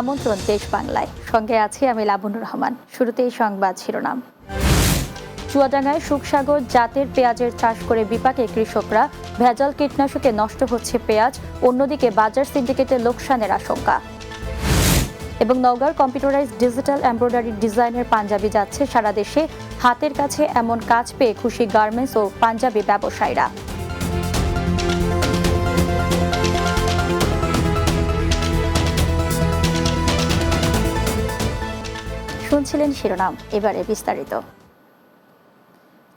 আমন্ত্রণ দেশ বাংলায়। সঙ্গে আছি আমি লাবণ্য রহমান। শুরুতেই সংবাদ শিরোনাম। চুয়াডাঙ্গায় সুখসাগর জাতের পেঁয়াজের চাষ করে বিপাকে কৃষকরা। ভেজাল কীটনাশকে নষ্ট হচ্ছে পেঁয়াজ। অন্যদিকে বাজার সিন্ডিকেটে লোকসানের আশঙ্কা। এবং নওগাঁর কম্পিউটারাইজ ডিজিটাল এমব্রয়ডারি ডিজাইনের পাঞ্জাবি যাচ্ছে সারা দেশে। হাতের কাছে এমন কাজ পেয়ে খুশি গার্মেন্টস ও পাঞ্জাবি ব্যবসায়ীরা। শুনছিলেন শিরোনাম, এবারে বিস্তারিত।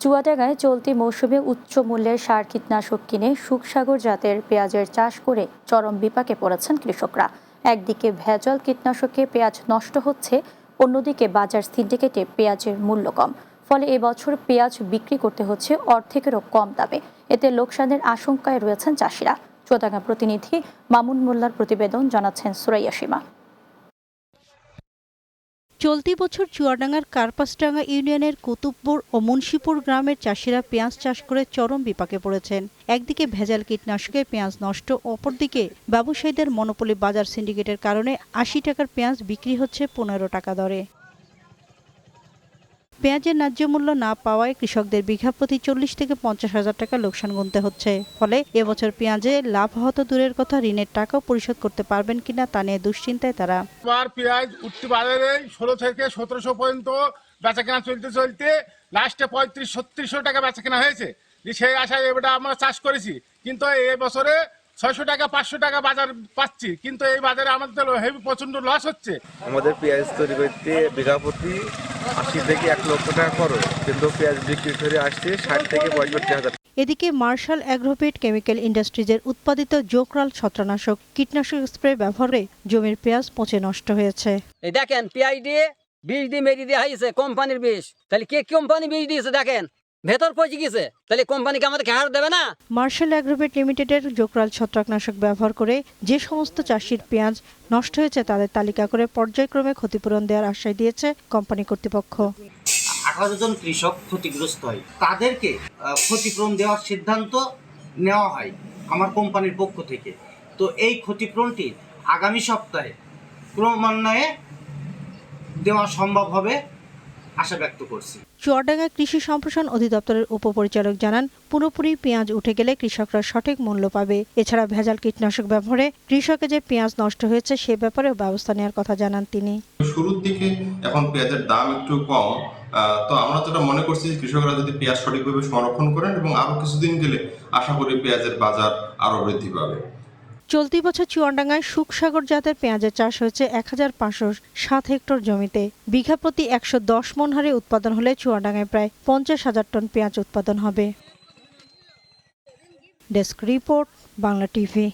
চুয়াডাঙ্গায় চলতি মৌসুমে উচ্চ মূল্যের সার কীটনাশক কিনে সুখসাগর জাতের পেঁয়াজের চাষ করে চরম বিপাকে পড়েছেন কৃষকরা। একদিকে ভেজাল কীটনাশকে পেঁয়াজ নষ্ট হচ্ছে, অন্যদিকে বাজার সিন্ডিকেটে পেঁয়াজের মূল্য কম। ফলে এবছর পেঁয়াজ বিক্রি করতে হচ্ছে অর্ধেকেরও কম দামে। এতে লোকসানের আশঙ্কায় রয়েছেন চাষিরা। চুয়াডাঙ্গা প্রতিনিধি মামুন মোল্লার প্রতিবেদন জানাচ্ছেন সুরাইয়া সীমা। চলতি বছর চুয়াডাঙ্গার কার্পাসডাঙ্গা ইউনিয়নের কুতুবপুর ও মুন্সিপুর গ্রামের চাষিরা পেঁয়াজ চাষ করে চরম বিপাকে পড়েছেন। একদিকে ভেজাল কীটনাশকে পেঁয়াজ নষ্ট, অপরদিকে ব্যবসায়ীদের মনোপলি বাজার সিন্ডিকেটের কারণে আশি টাকার পেঁয়াজ বিক্রি হচ্ছে পনেরো টাকা দরে। পেঁয়াজের ন্যায্য মূল্য না পাওয়ায় কৃষকদের বিঘা প্রতি চল্লিশ থেকে পঞ্চাশ হাজার টাকা লোকসান গুনতে হচ্ছে। ফলে এবছর পেঁয়াজে লাভ হতো দূরের কথা, ঋণের টাকাও পরিশোধ করতে পারবেন কিনা তা নিয়ে দুশ্চিন্তায় তারা। পেঁয়াজ উঠতি বাজারে ষোলো থেকে সতেরোশো পর্যন্ত বেচা কেনা চলতে চলতে, লাস্টে পঁয়ত্রিশ, ছত্রিশশো টাকা বেচা কেনা হয়েছে। সেই আশায় এবারে আমরা চাষ করেছি। কিন্তু এই বছরে ছয়শো টাকা পাঁচশো টাকা বাজার পাচ্ছি। কিন্তু এই বাজারে আমাদের হেভি প্রচণ্ড লস হচ্ছে। আমাদের পেঁয়াজ তৈরি করতে বিঘা প্রতি আশি থেকে এক লক্ষ টাকা খরচ। কিন্তু পেঁয়াজ বিক্রি করে আসছে ষাট থেকে পঁয়ষট্টি হাজার এদিকে মার্শাল অ্যাগ্রোভেট কেমিক্যাল ইন্ডাস্ট্রিজের উৎপাদিত জোকরাল ছত্রাকনাশক কীটনাশক স্প্রে ব্যবহারে জমির পেঁয়াজ পচে নষ্ট হয়েছে। এই দেখেন পিআই দিয়ে বীজ দিয়ে মেরি দিয়ে হয়েছে কোম্পানির বীজ তাহলে কে কোম্পানি বীজ দিয়েছে দেখেন? ভেতর পচে গেছে তাহলে কোম্পানিকে আমাদেরকে হার দেবে না? মার্শাল অ্যাগ্রোভেট লিমিটেডের জোকরাল ছত্রাকনাশক ব্যবহার করে যে সমস্ত চাষির পেঁয়াজ নষ্ট হয়েছে তাদের তালিকা করে পর্যায়ক্রমে ক্ষতিপূরণ দেওয়ার আশ্বাস দিয়েছে কোম্পানি কর্তৃপক্ষ। আঠারো জন কৃষক ক্ষতিগ্রস্ত হয়। তাদেরকে ক্ষতিপূরণ দেওয়ার সিদ্ধান্ত নেওয়া হয় আমার কোম্পানির পক্ষ থেকে। তো এই ক্ষতিপূরণটি আগামী সপ্তাহে ক্রমান্বয়ে দেওয়া সম্ভব হবে। আশা ব্যক্ত করছি। চুয়াডাঙ্গা কৃষি সম্প্রসারণ অধিদপ্তরের উপপরিচালক জানান পুরোপুরি পেঁয়াজ উঠে গেলে কৃষকরা সঠিক মূল্য পাবে। এছাড়া ভেজাল কীটনাশক ব্যবহারে কৃষকের যে পেঁয়াজ নষ্ট হয়েছে সে ব্যাপারেও ব্যবস্থা নেওয়ার কথা জানান তিনি। শুরুর দিকে এখন পেঁয়াজের দাম একটু কম তো আমরা যেটা মনে করছি যে কৃষকরা যদি পেঁয়াজ সঠিকভাবে সংরক্ষণ করেন এবং আরও কিছুদিন গেলে আশা করি পেঁয়াজের বাজার আরও বৃদ্ধি পাবে। চলতি বছর চুয়াডাঙ্গায় সুখসাগর জাতের পেঁয়াজের চাষ হয়েছে এক হাজার পাঁচশো সাত হেক্টর জমিতে। বিঘা প্রতি একশো দশ মন হারে উৎপাদন হলে চুয়াডাঙ্গায় প্রায় পঞ্চাশ হাজার টন পেঁয়াজ উৎপাদন হবে। Desk report, Bangla TV.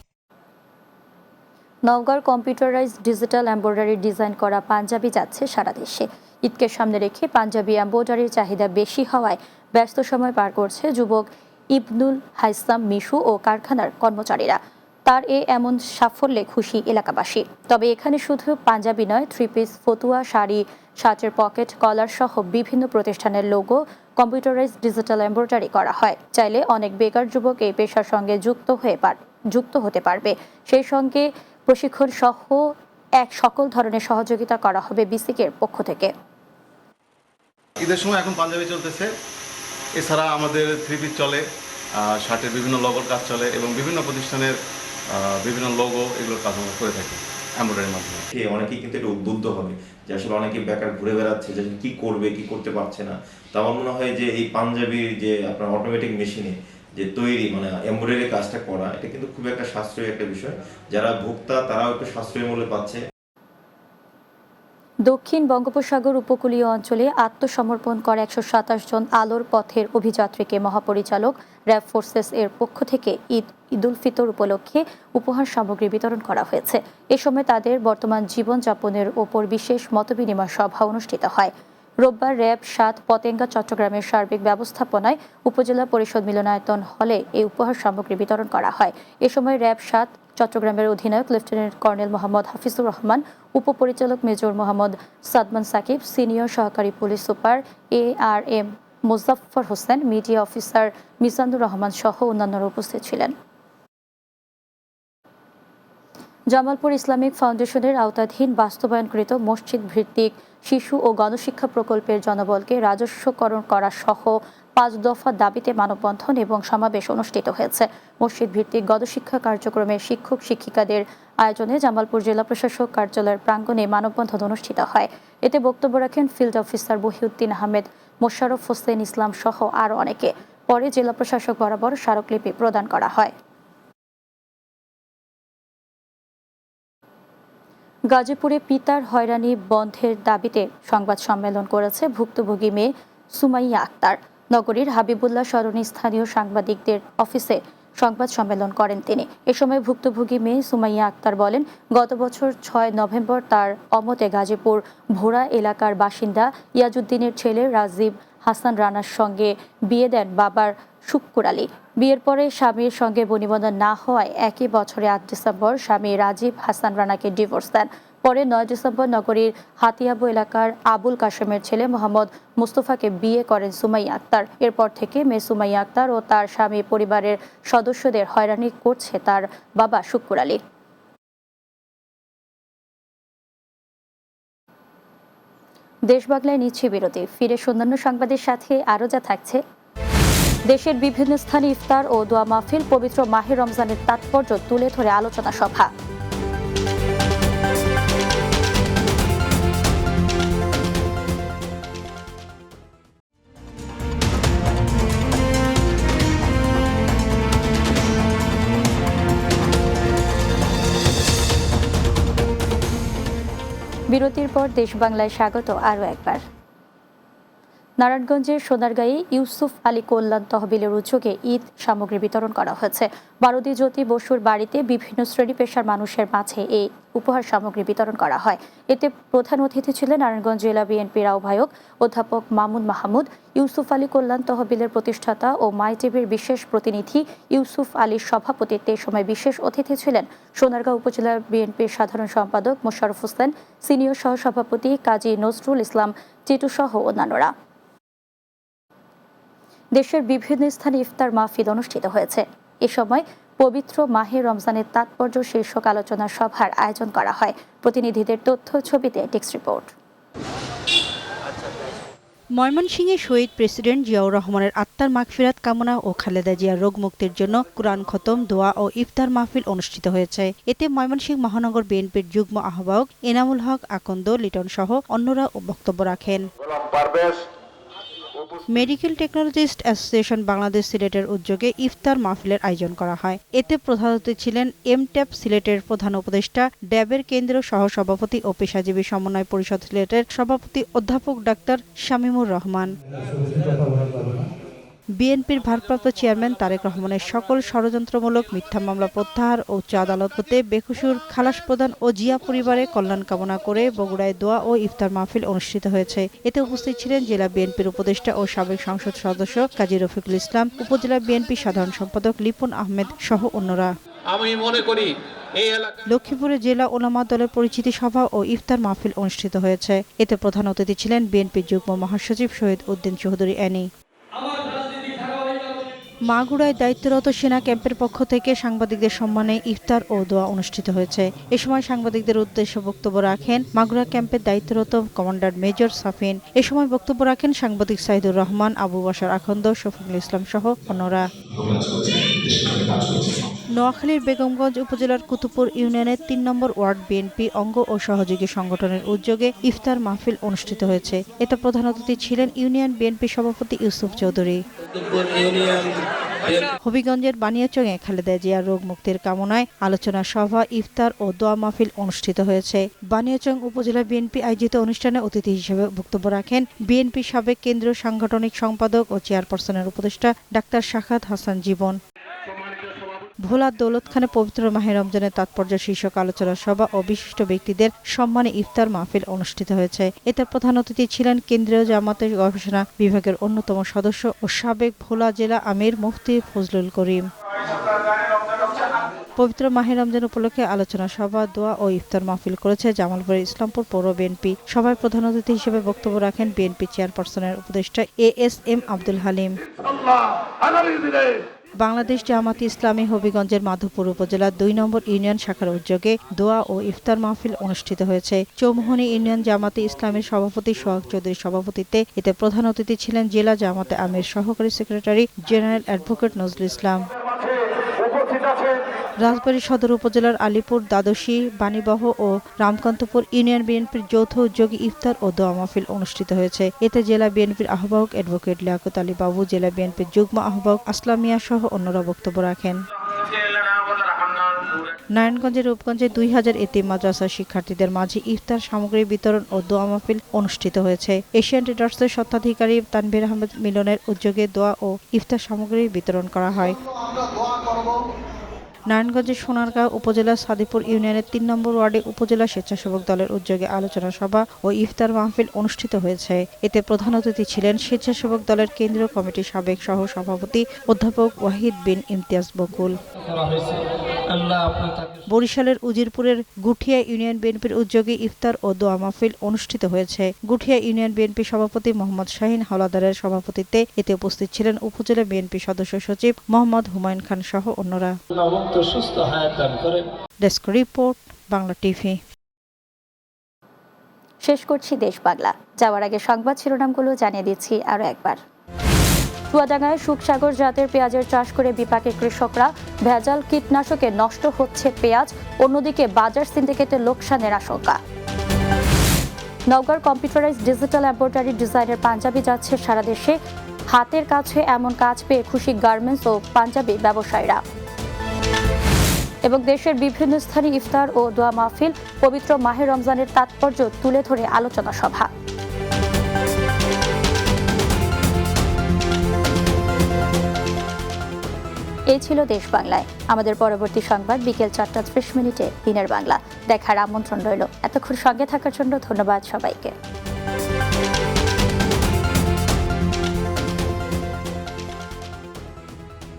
নওগাঁর কম্পিউটারাইজ ডিজিটাল এমব্রয়ডারি ডিজাইন করা পাঞ্জাবি যাচ্ছে সারা দেশে। ঈদকে সামনে রেখে পাঞ্জাবি এমব্রয়ডারির চাহিদা বেশি হওয়ায় ব্যস্ত সময় পার করছে যুবক ইবনুল হাইসাম মিশু ও কারখানার কর্মচারীরা। তার এ এমন সাফল্যে খুশি এলাকাবাসী। তবে এখানে শুধু পাঞ্জাবি নয় থ্রি পিস ফতুয়া, শাড়ি, শার্টের পকেট কলার সহ বিভিন্ন প্রতিষ্ঠানের লোগো কম্পিউটারাইজ ডিজিটাল এমব্রয়ডারি করা হয়। চাইলে অনেক বেকার যুবক এই পেশার সঙ্গে যুক্ত হয়ে পার, যুক্ত হতে পারবে। সেই সঙ্গে প্রশিক্ষণ সহ এক সকল ধরনের সহযোগিতা করা হবে বিসিকের পক্ষ থেকে। ঈদের সময় এখন পাঞ্জাবি চলতেছে। এছাড়া আমাদের থ্রি পিস চলে শার্টের বিভিন্ন লগোর কাজ চলে এবং বিভিন্ন প্রতিষ্ঠানের বিভিন্ন লোগো এগুলোর কাজ আমরা করে থাকি অ্যাম্বয়ডারির মাধ্যমে। অনেকেই কিন্তু একটু উদ্বুদ্ধ হবে যে আসলে অনেকে বেকার ঘুরে বেড়াচ্ছে যে কি করবে, কি করতে পারছে না। তা আমার মনে হয় যে এই পাঞ্জাবির যে আপনার অটোমেটিক মেশিনে যে তৈরি মানে এমব্রয়ডারি কাজটা করা, এটা কিন্তু খুব একটা সাশ্রয়ী একটা বিষয়। যারা ভোক্তা, তারাও একটু সাশ্রয়ী মূল্যে পাচ্ছে। দক্ষিণ বঙ্গোপসাগর উপকূলীয় অঞ্চলে আত্মসমর্পণ করা একশো সাতাশ জন আলোর পথের অভিযাত্রীকে মহাপরিচালক র্যাব ফোর্সেস এর পক্ষ থেকে ঈদ ঈদুল ফিতর উপলক্ষে উপহার সামগ্রী বিতরণ করা হয়েছে। এ সময় তাদের বর্তমান জীবনযাপনের ওপর বিশেষ মতবিনিময় সভা অনুষ্ঠিত হয়। রোববার র্যাব সাত পতেঙ্গা, চট্টগ্রামের সার্বিক ব্যবস্থাপনায় উপজেলা পরিষদ মিলনায়তন হলে এই উপহার সামগ্রী বিতরণ করা হয়। এ সময় র্যাব সাত, চট্টগ্রামের অধিনায়ক লেফটেন্যান্ট কর্নেল মোহাম্মদ হাফিজুর রহমান, উপপরিচালক মেজর মোহাম্মদ সাদমান সাকিব, সিনিয়র সহকারী police super A R M Mozaffar Hossain, media officer Mizanur Rahman সহ অন্যান্যরা উপস্থিত ছিলেন। জামালপুর ইসলামিক ফাউন্ডেশনের আওতাধীন বাস্তবায়নকৃত মসজিদ ভিত্তিক শিশু ও গণশিক্ষা প্রকল্পের জনবলকে রাজস্বকরণ করা সহ পাঁচ দফা দাবিতে মানববন্ধন এবং সমাবেশ অনুষ্ঠিত হয়েছে। মসজিদ ভিত্তিক গণশিক্ষা কার্যক্রমে শিক্ষক, শিক্ষিকাদের আয়োজনে জামালপুর জেলা প্রশাসক কার্যালয়ের প্রাঙ্গণে মানববন্ধন অনুষ্ঠিত হয়। এতে বক্তব্য রাখেন ফিল্ড অফিসার বহিউদ্দিন আহমেদ, মোশাররফ হোসেন ইসলাম সহ আরও অনেকে। পরে জেলা প্রশাসক বরাবর স্মারকলিপি প্রদান করা হয়। গাজীপুরে পিতার হয়রানি বন্ধের দাবিতে সংবাদ সম্মেলন করেছে ভুক্তভোগী মেয়ে সুমাইয়া আক্তার। নগরীর হাবিবুল্লাহ সরণি স্থানীয় সাংবাদিকদের অফিসে সংবাদ সম্মেলন করেন তিনি। এ সময় ভুক্তভোগী মেয়ে সুমাইয়া আক্তার বলেন, গত বছর ছয় নভেম্বর তার অমতে গাজীপুর ভোরা এলাকার বাসিন্দা ইয়াজুদ্দিনের ছেলে রাজীব হাসান রানার সঙ্গে বিয়ে দেন বাবার শুক্কুর আলী। বিয়ের পরে স্বামীর সঙ্গে বনিবন্ধন না হওয়ায় একই বছরে আট ডিসেম্বর স্বামী রাজীব হাসান রানাকে ডিভোর্স দেন। পরে নয় ডিসেম্বর নগরীর হাতিয়াবু এলাকার আবুল কাশেমের ছেলে মোহাম্মদ মুস্তফাকে বিয়ে করেন সুমাইয়া আক্তার। এরপর থেকে মেয়ে সুমাইয়া আক্তার ও তার স্বামী পরিবারের সদস্যদের হয়রানি করছে তার বাবা শুক্কুর আলী। দেশ বাংলায় নিচ্ছে বিরতি। ফিরে অন্যান্য সংবাদের সাথে আরও যা থাকছে। দেশের বিভিন্ন স্থানে ইফতার ও দোয়া মাহফিল, পবিত্র মাহে রমজানের তাৎপর্য তুলে ধরে আলোচনা সভা। বিরতির পর দেশ বাংলায় স্বাগত আরও একবার। নারায়ণগঞ্জের সোনারগাঁয়ে ইউসুফ আলী কল্যাণ তহবিলের উদ্যোগে ঈদ সামগ্রী বিতরণ করা হয়েছে। বারুদি জ্যোতি বসুর বাড়িতে বিভিন্ন শ্রেণি পেশার মানুষের মাঝে এই উপহার সামগ্রী বিতরণ করা হয়। এতে প্রধান অতিথি ছিলেন নারায়ণগঞ্জ জেলা বিএনপির আহ্বায়ক অধ্যাপক মামুন মাহমুদ, ইউসুফ আলী কল্যাণ তহবিলের প্রতিষ্ঠাতা ও মাই টিভির বিশেষ প্রতিনিধি ইউসুফ আলীর সভাপতিত্বে সময় বিশেষ অতিথি ছিলেন সোনারগাঁও উপজেলা বিএনপির সাধারণ সম্পাদক মোশারফ হোসেন, সিনিয়র সহসভাপতি কাজী নজরুল ইসলাম, টিটু সহ অন্যান্যরা। দেশের বিভিন্ন স্থানে ইফতার মাহফিল অনুষ্ঠিত হয়েছে। এ সময় পবিত্র মাহে রমজানের তাৎপর্য শীর্ষক আলোচনা সভার আয়োজন করা হয়। প্রতিনিধিদের তথ্য ছবিতে টেক্স রিপোর্ট। ময়মনসিংহে শহীদ প্রেসিডেন্ট জিয়াউর রহমানের আত্মার মাগফিরাত কামনা ও খালেদা জিয়ার রোগ মুক্তির জন্য কোরআন খতম দোয়া ও ইফতার মাহফিল অনুষ্ঠিত হয়েছে। এতে ময়মনসিংহ মহানগর বিএনপির যুগ্ম আহ্বায়ক এনামুল হক আকন্দ লিটন সহ অন্যরা বক্তব্য রাখেন। মেডিকেল টেকনোলজিস্ট অ্যাসোসিয়েশন বাংলাদেশ সিলেটের উদ্যোগে ইফতার মাহফিলের আয়োজন করা হয়। এতে প্রধান অতিথি ছিলেন এমট্যাপ সিলেটের প্রধান উপদেষ্টা ড্যাবের কেন্দ্রীয় সহসভাপতি ও পেশাজীবী সমন্বয় পরিষদ সিলেটের সভাপতি অধ্যাপক ডাক্তার শামিমুর রহমান। বিএনপির ভারপ্রাপ্ত চেয়ারম্যান তারেক রহমানের সকল ষড়যন্ত্রমূলক মিথ্যা মামলা প্রত্যাহার ও উচ্চ আদালত হতে বেকসুর খালাস প্রদান ও জিয়া পরিবারের কল্যাণ কামনা করে বগুড়ায় দোয়া ও ইফতার মাহফিল অনুষ্ঠিত হয়েছে। এতে উপস্থিত ছিলেন জেলা বিএনপির উপদেষ্টা ও সাবেক সংসদ সদস্য কাজী রফিকুল ইসলাম উপজেলা বিএনপি সাধারণ সম্পাদক লিপন আহমেদ সহ অন্যরা। আমি মনে করি লক্ষ্মীপুরে জেলা ওলামা দলের পরিচিতি সভা ও ইফতার মাহফিল অনুষ্ঠিত হয়েছে। এতে প্রধান অতিথি ছিলেন বিএনপির যুগ্ম মহাসচিব শহীদ উদ্দিন চৌধুরী অ্যানি। আমার রাজনীতি মাগুরায় দায়িত্বরত সেনা ক্যাম্পের পক্ষ থেকে সাংবাদিকদের সম্মানে ইফতার ও দোয়া অনুষ্ঠিত হয়েছে। এ সময় সাংবাদিকদের উদ্দেশ্যে বক্তব্য রাখেন মাগুরা ক্যাম্পের দায়িত্বরত কমান্ডার মেজর সাফিন। এ সময় বক্তব্য রাখেন সাংবাদিক সাইদুর রহমান, আবু বাসার আখন্দ, শফিকুল ইসলাম সহ অন্যরা। নোয়াখালীর বেগমগঞ্জ উপজেলার কুতুবপুর ইউনিয়নের তিন নম্বর ওয়ার্ড বিএনপি অঙ্গ ও সহযোগী সংগঠনের উদ্যোগে ইফতার মাহফিল অনুষ্ঠিত হয়েছে। এতে প্রধান অতিথি ছিলেন ইউনিয়ন বিএনপি সভাপতি ইউসুফ চৌধুরী। হবিগঞ্জের বানিয়াচংয়ে খালেদা জিয়ার রোগ মুক্তির কামনায় আলোচনা সভা, ইফতার ও দোয়া মাহফিল অনুষ্ঠিত হয়েছে। বানিয়াচং উপজেলা বিএনপি আয়োজিত অনুষ্ঠানে অতিথি হিসেবে বক্তব্য রাখেন বিএনপি সাবেক কেন্দ্রীয় সাংগঠনিক সম্পাদক ও চেয়ারপারসনের উপদেষ্টা ডাক্তার শাখাত হাসান জীবন। ভোলা দৌলত খানে পবিত্র মাহে রমজানের তাৎপর্য শীর্ষক আলোচনা সভা ও বিশিষ্ট ব্যক্তিদের সম্মানে ইফতার মাহফিল অনুষ্ঠিত হয়েছে। এতে প্রধান অতিথি ছিলেন কেন্দ্রীয় জামাতের গবেষণা বিভাগের অন্যতম সদস্য ও সাবেক ভোলা জেলা আমির মুফতি ফজলুল করিম। পবিত্র মাহে রমজান উপলক্ষে আলোচনা সভা, দোয়া ও ইফতার মাহফিল করেছে জামালপুর ইসলামপুর পৌর বিএনপি। সভায় প্রধান অতিথি হিসেবে বক্তব্য রাখেন বিএনপি চেয়ারপারসনের উপদেষ্টা A S M Abdul Halim. Bangladesh Jamaat Islami হবিগঞ্জের মাধবপুর উপজেলার দুই নম্বর ইউনিয়ন শাখার উদ্যোগে দোয়া ও ইফতার মাহফিল অনুষ্ঠিত হয়েছে। চৌমোহনী ইউনিয়ন জামাতে ইসলামের সভাপতি সোহাগ চৌধুরীর সভাপতিত্বে এতে প্রধান অতিথি ছিলেন জেলা জামাতে আমির, সহকারী secretary general advocate Nazrul Islam. Rajbari Sadar উপজেলার আলিপুর, দ্বাদশী, বাণীবহ ও রামকান্তপুর ইউনিয়ন বিএনপির যৌথ উদ্যোগে ইফতার ও দোয়া মাহফিল অনুষ্ঠিত হয়েছে। এতে জেলা বিএনপির আহ্বায়ক অ্যাডভোকেট লিয়াকত আলী বাবু, জেলা বিএনপির যুগ্ম আহ্বায়ক আসলাম মিয়া সহ অন্যরা বক্তব্য রাখেন। নারায়ণগঞ্জের রূপগঞ্জে দুই হাজার এতিম মাদ্রাসার শিক্ষার্থীদের মাঝে ইফতার সামগ্রী বিতরণ ও দোয়া মাহফিল অনুষ্ঠিত হয়েছে। এশিয়ান ট্রেডার্সের স্বত্বাধিকারী তানভীর আহমেদ মিলনের উদ্যোগে দোয়া ও ইফতার সামগ্রী বিতরণ করা হয়। নারায়ণগঞ্জের সোনারগাঁও উপজেলার সাদিপুর ইউনিয়নের তিন নম্বর ওয়ার্ডে উপজেলা স্বেচ্ছাসেবক দলের উদ্যোগে আলোচনা সভা ও ইফতার মাহফিল অনুষ্ঠিত হয়েছে। এতে প্রধান অতিথি ছিলেন স্বেচ্ছাসেবক দলের কেন্দ্রীয় কমিটির সাবেক সহ সভাপতি অধ্যাপক ওয়াহিদ বিন ইমতিয়াজ বকুল। বরিশালের উজিরপুরের গুঠিয়া ইউনিয়ন বিএনপির উদ্যোগে ইফতার ও দোয়া মাহফিল অনুষ্ঠিত হয়েছে। গুঠিয়া ইউনিয়ন বিএনপি সভাপতি মোহাম্মদ শাহিন হাওলাদারের সভাপতিত্বে এতে উপস্থিত ছিলেন উপজেলা বিএনপি সদস্য সচিব মোহাম্মদ হুমায়ুন খান সহ অন্যরা। ডেস্ক রিপোর্ট বাংলা টিভি শেষ করছি দেশ বাংলা। যাওয়ার আগে সংবাদ শিরোনামগুলো জানিয়ে দিচ্ছি আরও একবার। চুয়াডাঙ্গায় সুখসাগর জাতের পেঁয়াজের চাষ করে বিপাকে কৃষকরা। ভেজাল কীটনাশকে নষ্ট হচ্ছে পেঁয়াজ। অন্যদিকে বাজার সিন্ডিকেটে লোকসানের আশঙ্কা। নওগাঁর কম্পিউটারাইজ ডিজিটাল ল্যাবরেটরি ডিজাইনের পাঞ্জাবি যাচ্ছে সারা দেশে। হাতের কাছে এমন কাজ পেয়ে খুশি গার্মেন্টস ও পাঞ্জাবি ব্যবসায়ীরা। এবং দেশের বিভিন্ন স্থানে ইফতার ও দোয়া মাহফিল, পবিত্র মাহে রমজানের তাৎপর্য তুলে ধরে আলোচনা সভা। এই ছিল দেশ বাংলায়। আমাদের পরবর্তী সংবাদ বিকেল চারটা ত্রিশ মিনিটে দিনের বাংলা। দেখার আমন্ত্রণ রইল। এতক্ষণ সঙ্গে থাকার জন্য ধন্যবাদ সবাইকে।